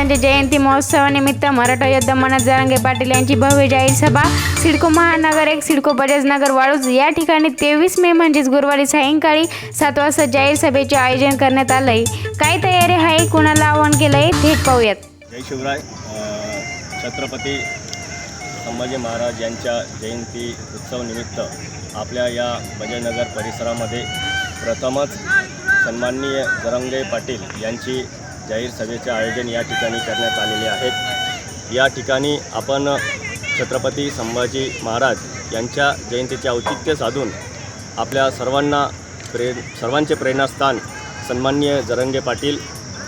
त्यांच्या जयंती महोत्सवानिमित्त मराठा योद्धा मनोज जारंगे पाटील यांची भव्य जाहीर सभा सिडको महानगर एक सिडको बजाजनगर वाळूज. या ठिकाणी तेवीस मे म्हणजेच गुरुवारी सायंकाळी सात वाजता जाहीर सभेचे आयोजन करण्यात आलंय. काय तयारी आहे? कुणाला आवाहन केलंय? थेट पाहूयात. जय शिवराय. छत्रपती संभाजी महाराज यांच्या जयंती उत्सवनिमित्त आपल्या या बजयनगर परिसरामध्ये प्रथमच सन्माननीय जरंगे पाटील यांची जाहीर सभेचे आयोजन या ठिकाणी करण्यात आलेले आहेत. या ठिकाणी आपण छत्रपती संभाजी महाराज यांच्या जयंतीचे औचित्य साधून आपल्या सर्वांना प्रे सर्वांचे प्रेरणास्थान सन्माननीय जरंगे पाटील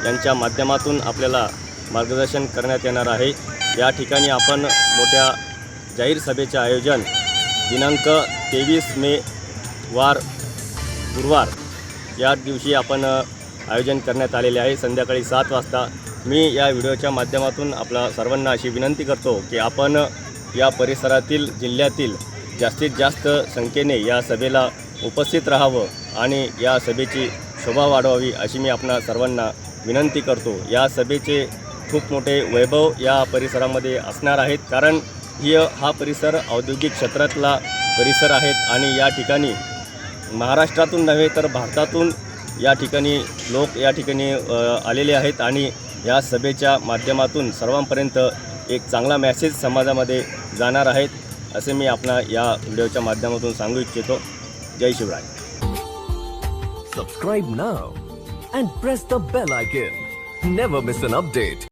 यांच्या माध्यमातून आपल्याला मार्गदर्शन करण्यात येणार आहे. या ठिकाणी आपण मोठ्या जाहीर सभेचे आयोजन दिनांक तेवीस मे वार गुरुवार या दिवशी आपण आयोजन करण्यात आलेले आहे. संध्याकाळी सात वाजता मी या व्हिडिओच्या माध्यमातून आपला सर्वांना अशी विनंती करतो की आपण या परिसरातील जिल्ह्यातील जास्तीत जास्त संख्येने या सभेला उपस्थित राहावं आणि या सभेची शोभा वाढवावी अशी मी आपणा सर्वांना विनंती करतो. या सभेचे खूप मोठे वैभव या परिसरामध्ये असणार आहेत. कारण ही हा परिसर औद्योगिक क्षेत्रातला परिसर आहेत आणि या ठिकाणी महाराष्ट्रातून नव्हे तर भारतातून या ठिकाणी लोक या ठिकाणी आलेले आहेत आणि या सभेच्या माध्यमातून सर्वांपर्यंत एक चांगला मॅसेज समाजामध्ये जाणार आहेत असे मी आपणा या व्हिडिओच्या माध्यमातून सांगू इच्छितो. जय Shivrai. Subscribe now and press the bell icon never miss an update